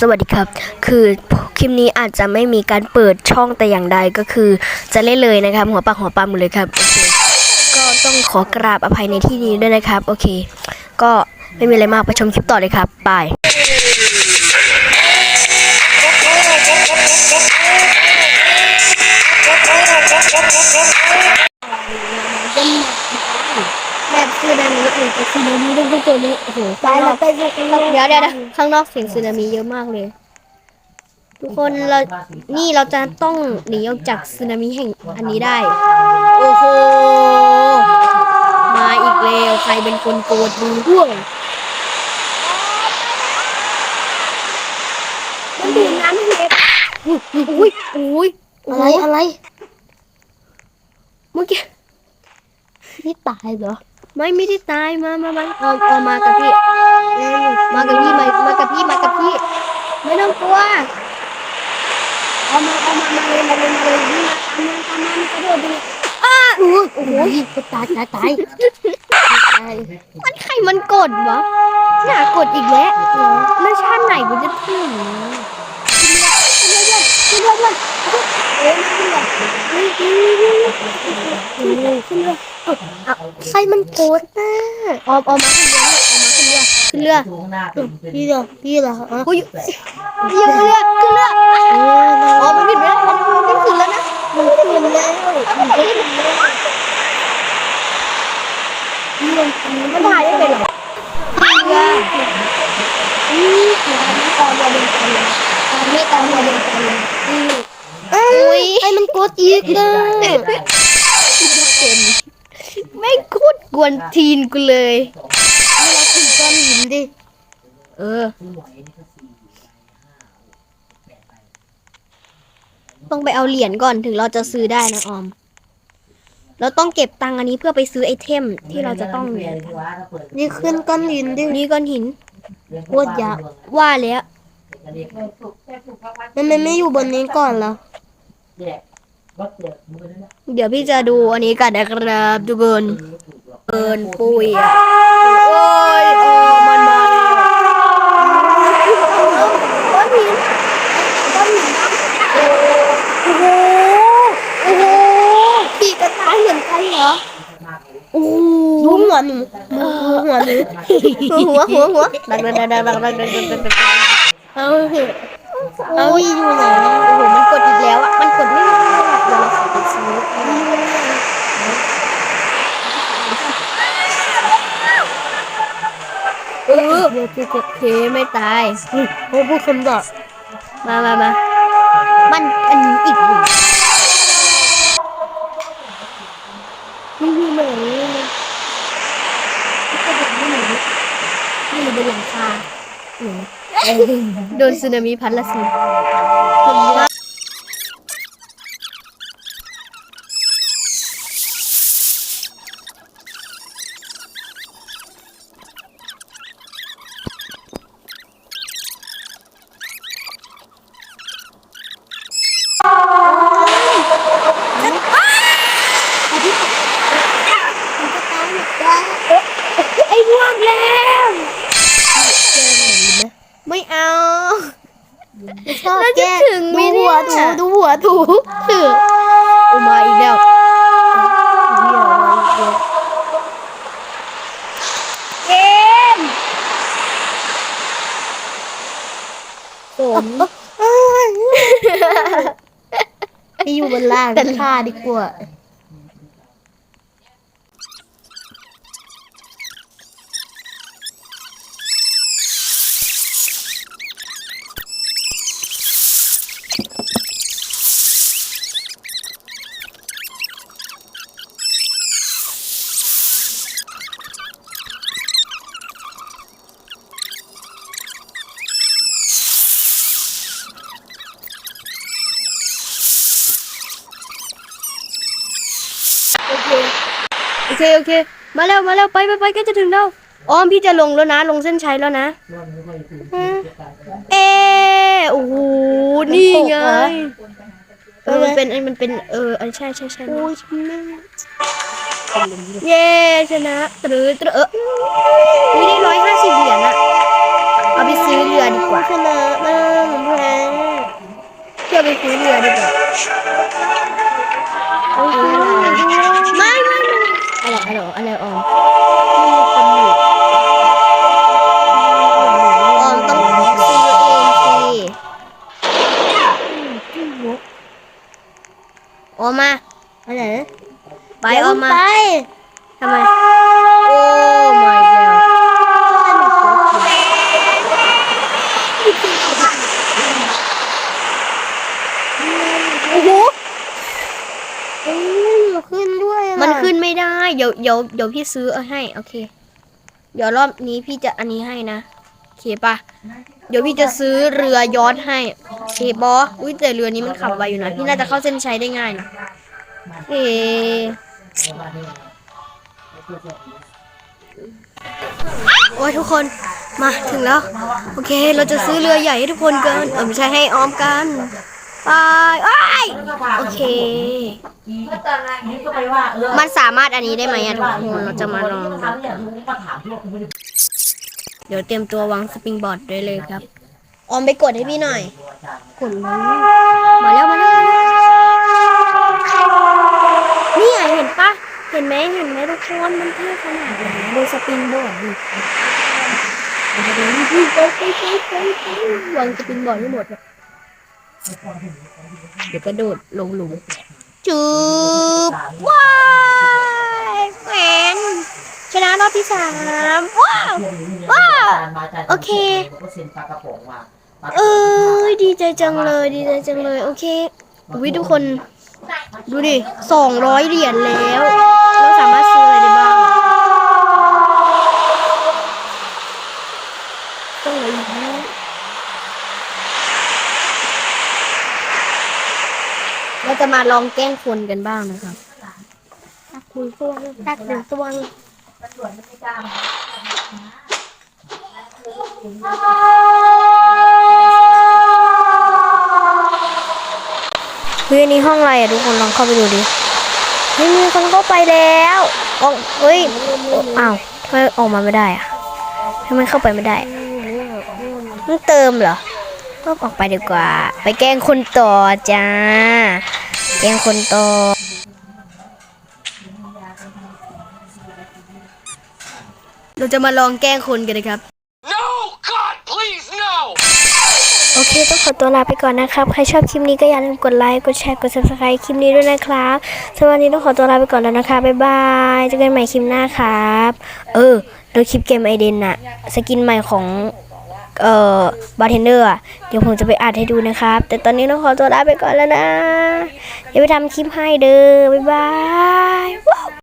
สวัสดีครับ คือคลิปนี้อาจจะไม่มีการเปิดช่องแต่อย่างใดก็คือ จะเล่นเลยนะครับ หัวปากหัวปามหมดเลยครับโอเคก็ต้องขอกราบอภัยในที่นี้ด้วยนะครับ โอเค ก็ไม่มีอะไรมากไปชมคลิปต่อเลยครับบาย แบบซึนามิเองแต่ซึนามิ ต้องเป็นตัวนี้โอ้โหไปเราไปดูกันเดี๋ยวเดี๋ยวข้างนอกเสียงซึนามิเยอะมากเลย ทุกคนเรานี่เราจะต้องหนีออกจากซึนามิแห่งอันนี้ได้ โอ้โห มาอีกแล้วใครเป็นคนโกดมือห่วงมันดื่มน้ำให้เล็กอุ้ยอุ้ยอะไรอะไร เมื่อกี้นี่ตายเหรอ ไม่ไม่ได้ตายมามามาเอาเอามากับพี่มากับพี่มามากับพี่มากับพี่ ไม่ต้องกลัวเอามาเอามามาเลยมาเลยมาเลยนี่มาตามมาตามมากระโดดดูอ้าโอ้โหโอ้ยตายตายตายตายมันใครมันกดวะน่ากดอีกแล้วแล้วชาติไหนกูจะถึงขึ้นเรือขึ้นเรือเอ้ยขึ้นเรือขึ้นเรือขึ้นเรือ ใครมันโกรธนะออมออมมาขึ้นเรือขึ้นเรือขึ้นเรือพี่เหรอพี่เหรออะกูอยู่เรือเรือขึ้นเรืออ๋อมันผิดไปแล้วมันขึ้นแล้วนะมันขึ้นแล้วมันขึ้นแล้วมันถ่ายได้เป็นเหรอเรือนี่คืออันนี้ตอนเราเดินกันเลยตอนนี้ตอนเราเดินกันเลยเอ้ยใครมันโกรธอีกนะ ไม่คุดกวนทีนกูเลยเราขึ้นก้อนหินดิ เออ ต้องไปเอาเหรียญก่อนถึงเราจะซื้อได้นะออม เราต้องเก็บตังค์อันนี้เพื่อไปซื้อไอเทมที่เราจะต้องนี่ขึ้นก้อนหินดิ นี่ก้อนหินโคตรยากว่าแล้วมันไม่อยู่บนนี้ก่อนเหรอ เดี๋ยวพี่จะดูอันนี้กันนะครับทุกคนเปินปุยอะโอ้ยโอ้มันมาก้อนหินก้อนหินโอ้โหโอ้โหปีกกระต่ายเหมือนกันเหรอโอ้ดูหัวหนูหัวหนูหัวหัวหัวดังดังดังดังดังดังดังเอาเอาอยู่ไหน อโอเคไม่ตายโอ้พูดคำด่ามามามามันอันนี้อีกหนึ่งนี่อยู่ไหนนี่อยู่บนหลังคาโดนสึนามิพัดละสิคนว่า ไอ้พวกแล้วไม่เอาชอบแล้วจะแก้ถึงไหมดูเนี่หัวยถูดูหัวถูถือโอมาอีกแล้วเกมผมไปอยู่บนล่างฆ่าดีกว่า เคโอเค มาแล้วมาแล้วไปไปไปก็จะถึงแล้วอ๋อมพี่จะลงแล้วนะ ลงเส้นชัยแล้วนะเออโอ้โหนี่ไงเออมันเป็นไอ้มันเป็นเอออันใช่ใช่ใช่โอ้ยชนะเย้ชนะตรือตรือเออมีได้ร้อยห้าสิบเหรียญอะเอาไปซื้อเรือดีกว่าชนะเราเที่ยวไปซื้อเรือดีกว่า อะไรไปออมมาทำไม โอ้ my god โอ้โหขึ้นด้วยมันขึ้นไม่ได้ เดี๋ยวเดี๋ยวเดี๋ยวพี่ซื้อเอาให้ โอเค เดี๋ยวรอบนี้พี่จะอันนี้ให้นะโอเคปะเดี๋ยวพี่จะซื้อเรือยอทให้โอเคบออุ้ยแต่เรือนี้มันขับไวอยู่นะ พี่น่าจะเข้าเส้นชัยได้ง่ายนะ เอโอ้ยทุกคนมาถึงแล้ว โอเค เราจะซื้อเรือใหญ่ให้ทุกคนกันเออไม่ใช่ให้ออมกันไปไอ้ยโอเค มันสามารถอันนี้ได้ไหมอะทุกคนเราจะมาลองเนี่ยรู้มาถามที่ว่าคุณไม่ได้เดี๋ยวเตรียมตัววางสปริงบอร์ดได้เลยครับ ออมไปกดให้พี่หน่อยกดมาแล้วมาแล้วมาแล้วนี่ไงเห็นปะ เห็นไหมเห็นไหมทุกคนมันเท่ขนาดไหนดูสปริงบอร์ดดิวางสปริงบอร์ดให้หมดเดี๋ยวกระโดดลงหลุมจูบว้ายแหวนชนะรอบที่สามว้าวว้าวโอเคเองมาเอ้ยดีใจจังเลย ดีใจจังเลย โอเควิทุกคน ดูดิสองร้อยเหรียญแล้ว เราสามารถซื้ออะไรได้บ้างต้องอะไรอีกนะเราจะมาลองแกล้งคนกันบ้างนะครับตักคุณตัวตักหนึ่งตัว เฮ้ยนนี้ห้องอะไรอะทุกคนลองเข้าไปดูดิเฮ้ยมีคนเข้าไปแล้วออกเฮ้ยอ้าวทำไมออกมาไม่ได้อะทำไมเข้าไปไม่ได้มันเติมเหรอก็ออกไปดีกว่า ไปแกล้งคนต่อจ้า แกล้งคนต่อเราจะมาลองแกล้งคนกันนะครับ โอเคต้องขอตัวลาไปก่อนนะครับ ใครชอบคลิปนี้ก็อย่าลืมกดไลค์ กดแชร์ กด subscribe คลิปนี้ด้วยนะครับสำหรับวันนี้ต้องขอตัวลาไปก่อนแล้วนะคะ บ๊ายบาย เจอกันใหม่คลิปหน้าครับ เออ แล้วคลิปเกมไอเดนน่ะ สกินใหม่ของเอ่อบาร์เทนเดอร์อะ เดี๋ยวผมจะไปอัดให้ดูนะครับ แต่ตอนนี้ต้องขอตัวลาไปก่อนแล้วนะเดี๋ยวไปทำคลิปให้เด้อ บ๊ายบาย